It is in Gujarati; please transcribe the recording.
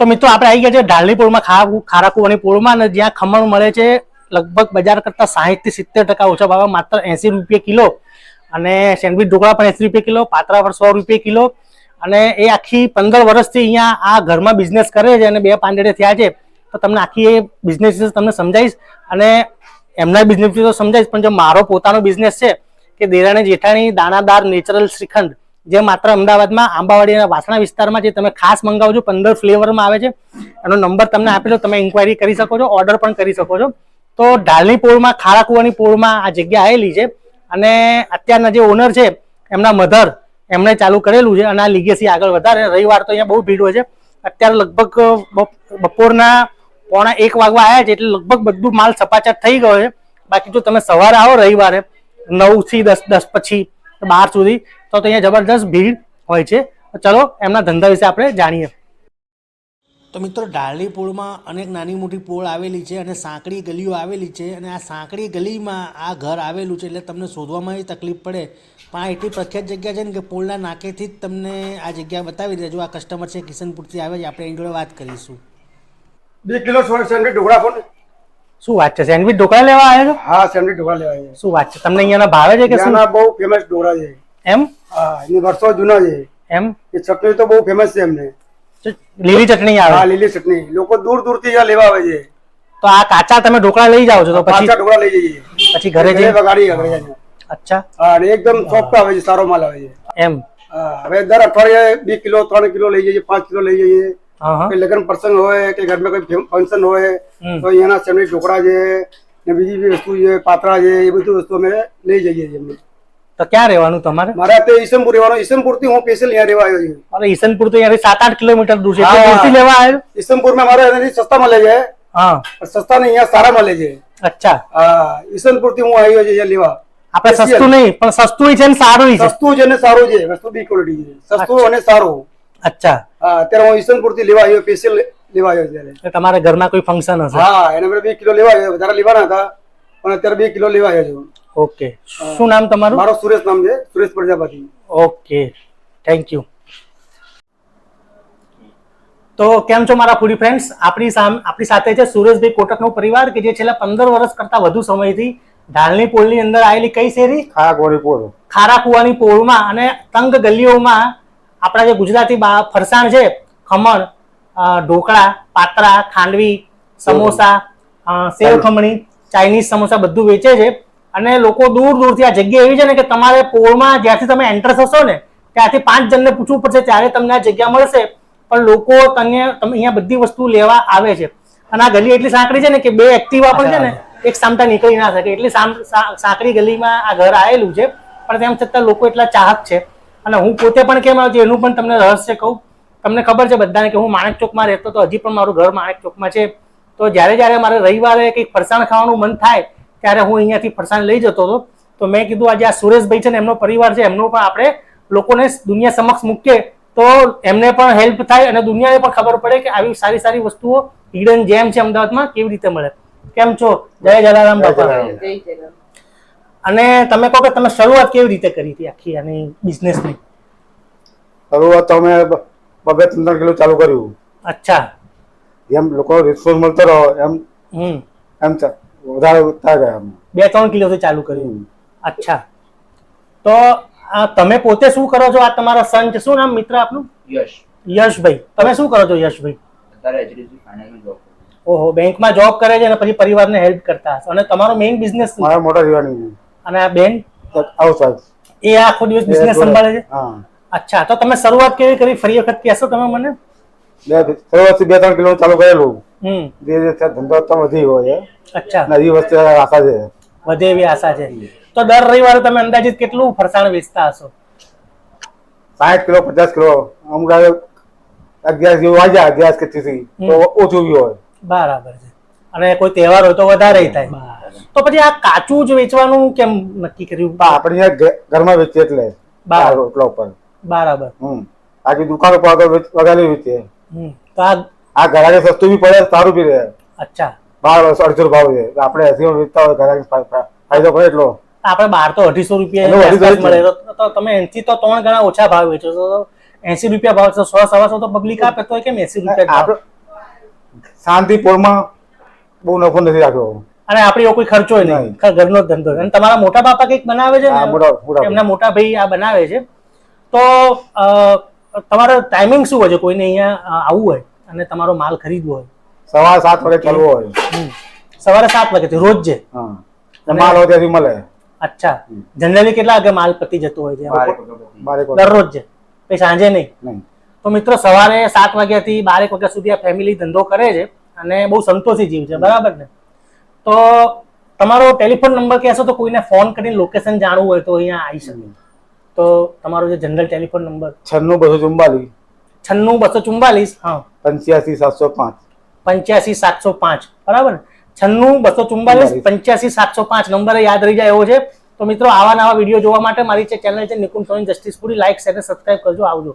તો મિત્રો, આપણે આવી ગયા છે ઢાલની પોળમાં ખા ખારાકુવાની પોળમાં અને જ્યાં ખમણ મળે છે, લગભગ બજાર કરતા સાહીઠથી સિત્તેર ટકા ઓછા ભાવે, માત્ર એસી રૂપિયા કિલો. અને સેન્ડવીચ ઢોકળા પણ એસી રૂપિયા કિલો, પાત્રા પણ સો રૂપિયા કિલો. અને એ આખી પંદર વર્ષથી અહીંયા આ ઘરમાં બિઝનેસ કરે છે અને બે પાંદડે થયા છે. તો તમને આખી એ બિઝનેસ તમને સમજાવીશ. અને એમના બિઝનેસ તો સમજાવીશ, પણ જો મારો પોતાનો બિઝનેસ છે, કે દેરાણી જેઠાણી, દાણાદાર નેચરલ શ્રીખંડ જે માત્ર અમદાવાદમાં આંબાવાડીના વાસણા વિસ્તારમાં જે તમે ખાસ મંગાવજો પંદર ફ્લેવરમાં આવે છે, એનો નંબર તમને આપેલો, તમે ઇન્ક્વાયરી કરી શકો છો ઓર્ડર પણ કરી શકો છો. તો ઢાલની પોળમાં ખારા કુવાની પોળમાં આ જગ્યા આવેલી છે અને અત્યારના જે ઓનર છે, એમના મધર એમણે ચાલુ કરેલું છે અને આ લીગેસી આગળ વધારે, રવિવાર તો અહીંયા બહુ ભીડ હોય છે. અત્યારે લગભગ, બપ- બપોરના પોણા એક વાગવા આવ્યા છે, એટલે લગભગ બધું માલ સપાચટ થઈ ગયો છે. બાકી જો તમે સવારે આવો રવિવારે, નવથી દસ દસ પછી બાર સુધી તો અહીંયા જબરદસ્ત ભીડ હોય છે. ચલો એમના ધંધા વિશે આપણે જાણીએ. તો મિત્રો ડાળલી પોળમાં અનેક નાની મોટી પોળ આવેલી છે અને સાંકડી ગલીઓ આવેલી છે અને આ સાંકડી ગલીમાં આ ઘર આવેલું છે એટલે તમને શોધવામાં એ તકલીફ પડે. પણ આ એટલી પ્રખ્યાત જગ્યા છે ને કે પોળના નાકેથી જ તમને આ જગ્યા બતાવી દેજો આ કસ્ટમર છે કિશનપુરથી આવે છે આપણે એની જોડે વાત કરીશું. બે કિલો સેન્ડવીચ ઢોકળા પણ શું વાત છે? સેન્ડવીચ ઢોકળા લેવા આવ્યા છો? હા સેન્ડવીચ ઢોકળા લેવા આવ્યા શું વાત છે? તમને અહીંયાના ભાવે છે કે શું? બહુ ફેમસ ઢોકળા છે. એમ? હા વર્ષો જૂના છે. એમ? એ ચટણી તો બહુ ફેમસ છે એમને. લીલી ચટણી હા લીલી ચટણી. લોકો દૂર દૂરથી લેવા આવે છે. તો આ કાચા તમે ઢોકળા લઈ જાઓ છો તો પછી ઢોકળા લઈ જઈએ. પછી ઘરે ઘરે જઈ વગાડી આગળ અચ્છા. હા અને એકદમ સોફ્ટ આવે છે સારો માલ આવે છે. એમ? હવે દર અઠવાડિયે બે કિલો ત્રણ કિલો લઈ જઈએ પાંચ કિલો લઈ જઈએ. હા લગ્ન પ્રસંગ હોય કે ઘરમાં કોઈ ફંક્શન હોય તો અહીંયાના સેન્ડવિચ ઢોકળા છે ને બીજી બી વસ્તુ છે પાત્રા છે એ બધી વસ્તુ અમે લઈ જઈએ છીએ. તો ક્યાં રહેવાનું તમારે? મારે તે ઈસમપુર રહેવાનું. ઈસમપુરથી હું સ્પેશિયલ અહીંયા રહેવા આવ્યો છું. અરે ઈસમપુર તો અહીંયાથી સાત આઠ કિલોમીટર દૂર છે. એટલે દૂરથી લેવા આવ્યો? ઈસમપુરમાં મારે એનાથી સસ્તા મળે છે હા. સસ્તા ને અહીંયા સારા મળે છે અચ્છા. હા ઈસનપુરથી હું આવ્યો છું અહીંયા લેવા. આપણે સસ્તું નહીં પણ સસ્તું છે ને સારું છે. સસ્તું છે ને સારું છે. વસ્તુ બી ક્વોલિટી છે. સસ્તું અને સારું. અચ્છા. હા અત્યારે હું ઈસનપુરથી લેવા આવ્યો સ્પેશિયલ લેવા આવ્યો ત્યારે એટલે તમારા ઘરમાં કોઈ ફંક્શન હશે? હા એને મેં બે કિલો લેવા આવ્યો. વધારે લેવાના હતા. પણ અત્યારે બે કિલો લેવા આવ્યો છું. ઓકે. શું નામ તમારું? મારો સુરેશ નામ છે Suresh Prajapati. Okay. Thank you તો કેમ છો મારા ફૂડી ફ્રેન્ડ્સ આપણી સામે આપણી સાથે છે સુરેશભાઈ કોટકનો પરિવાર કે જે છેલ્લા પંદર વર્ષ કરતા વધુ સમયથી ઢાલની પોળની અંદર આવેલી કઈ શેરી? ખારાકુવાની પોળ. ખારા કુવાની પોળમાં અને તંગ ગલીઓમાં આપણા જે ગુજરાતી ફરસાણ છે ખમણ ઢોકળા પાત્રા ખાંડવી સમોસા સેવ ખમણી ચાઇનીઝ સમોસા બધું વેચે છે. અને લોકો દૂર દૂરથી આ જગ્યા એવી છે ને કે તમારે પોળમાં જ્યાંથી તમે એન્ટર થશો ને ત્યાંથી પાંચ જણને પૂછવું પડશે ત્યારે તમને આ જગ્યા મળશે? પણ લોકો તને તમે અહીંયા બધી વસ્તુ લેવા આવે છે. અને આ ગલી એટલી સાંકડી છે ને કે બે એક્ટિવા પણ છે ને એક સામતા નીકળી ના શકે. એટલી સાંકડી ગલીમાં આ ઘર આવેલું છે. પણ તેમ છતાં લોકો એટલા ચાહક છે. અને હું પોતે પણ કેમ આવ્યો છું એનું પણ તમને રહસ્ય કહું. તમને ખબર છે બધાને કે હું માણેક ચોકમાં રહેતો તો હજી પણ મારું ઘર માણેક ચોકમાં છે. તો જ્યારે જ્યારે મારે રવિવારે કંઈક ફરસાણ ખાવાનું મન થાય ત્યારે હું અહીંયાથી ફરસાણ લઈ જતો હતો. તો મેં કીધું આજે આ સુરેશભાઈ છે ને એમનો પરિવાર છે એમનો પણ આપણે લોકોને દુનિયા સમક્ષ મૂકીએ તો એમને પણ હેલ્પ થાય અને દુનિયાને પણ ખબર પડે કે આવી સારી સારી વસ્તુઓ હિડન જેમ છે અમદાવાદમાં કેવી રીતે મળે. કેમ છો? જય જલારામ બાપા. અને તમે કહો કે તમે શરૂઆત કેવી રીતે કરી હતી આખી આની બિઝનેસની શરૂઆત તો અમે બબે ત્રણ કિલો ચાલુ કર્યું. અચ્છા. એમ લોકો રિસ્પોન્સ મળતો રહ્યો એમ હમ. એમ ચ- વધારે વધતા ગયા બે ત્રણ કિલોથી ચાલુ કર્યું. અચ્છા. તો તમે પોતે શું કરો છો? આ તમારા સન છે શું નામ મિત્ર આપનું? યશ. યશભાઈ. તમે શું કરો છો યશભાઈ? અત્યારે એચડીએફસી ફાઇનાન્સમાં જોબ ઓહો બેંકમાં જોબ કરે છે અને પછી પરિવારને હેલ્પ કરતા હશો. અને તમારો મેઇન બિઝનેસ મારો મારા મોટા દીવાની અને આ બેન? હાઉસ વાઇફ એ આખો દિવસ બિઝનેસ સંભાળે છે? હા. અચ્છા. તો તમે શરૂઆત કેવી કરી? ફરી વખત કહેશો તમે મને? બે શરૂઆતથી બે ત્રણ કિલો ચાલુ કરેલું. હમ. ધીરે ધીરે ધંધો તો વધી ગયો છે. અચ્છા. વસ્તુ આશા છે. વધે એવી આશા છે. તો દર રવિવારે તમે અંદાજિત કેટલું ફરસાણ વેચતા હશો? સાઠ કિલો પચાસ કિલો અમુક અગિયાર જેવું આવી જાય અગિયાર કે ત્રીસી તો ઓછું બી હોય. બરાબર છે. અને કોઈ તહેવાર હોય તો વધારે થાય. તો પછી આ કાચું જ વેચવાનું કેમ નક્કી કર્યું? પણ આપણે ઘરમાં વેચીએ એટલે બાર રોટલા ઉપર. બરાબર. હમ. બાકી દુકાન ઉપર આગળ વગાડી વેચીએ. તો આ આ ઘરાકે સસ્તું બી પડે સારું બી રહે. અચ્છા. બાર અડધો ભાવ છે. આપણે એસી વેચતા હોય ફા- ફાયદો પડે એટલો. આપણે બાર તો અઢીસો રૂપિયા અઢીસો મળે. તો- તમે એનથી તો ત્રણ ગણા ઓછા ભાવ વેચો છો. તો એસી રૂપિયા ભાવ છે સો સવાસો તો પબ્લિક આપે તો કેમ એસી રૂપિયા જ ભાવ? આપણે શાંતિ પોળમાં બહુ નફો નથી રાખ્યો. અને આપણે એવો કોઈ ખર્ચો નહીં. ઘરનો ધંધો અને તમારા મોટા બાપા કંઈક બનાવે છે ને? એમના મોટા ભાઈ આ બનાવે છે. તો તમારો ટાઈમિંગ શું હોય? છે કોઈને અહીંયા આવવું હોય અને તમારો માલ ખરીદવો હોય. સવાર સાત વાગે ચાલવો હોય. સવારે સાત વાગે રોજ? છે માલ હોય ત્યાંથી મળે. અચ્છા. જનરલી કેટલા વાગે માલ પતી જતો હોય છે? દરરોજ? છે પછી સાંજે નહીં? નહીં. તો મિત્રો સવારે સાત વાગ્યાથી બારેક વાગ્યા સુધી આ ફેમિલી ધંધો કરે છે અને બહુ સંતોષી જીવ છે. બરાબર ને? તો તમારો ટેલિફોન નંબર કહેશો તો કોઈને ફોન કરીને લોકેશન જાણવું હોય તો અહીંયા આવી શકે. તો તમારો જે જનરલ ટેલિફોન નંબર છન્નું બસો ચુમ્બાલીસ છન્નું બસો ચુમ્બાલીસ હા. પંચ્યાસી સાતસો પાંચ. પંચ્યાસી સાતસો પાંચ. બરાબર છન્નું બસો ચુમ્બાલીસ પંચ્યાસી સાતસો પાંચ નંબર યાદ રહી જાય એવો છે. તો મિત્રો આવા નવા વીડિયો જોવા માટે મારી ચેનલ છે નિકુંજ સોની જસ્ટિસ પૂરી લાઈક શેર અને સબસ્ક્રાઇબ કરજો. આવજો.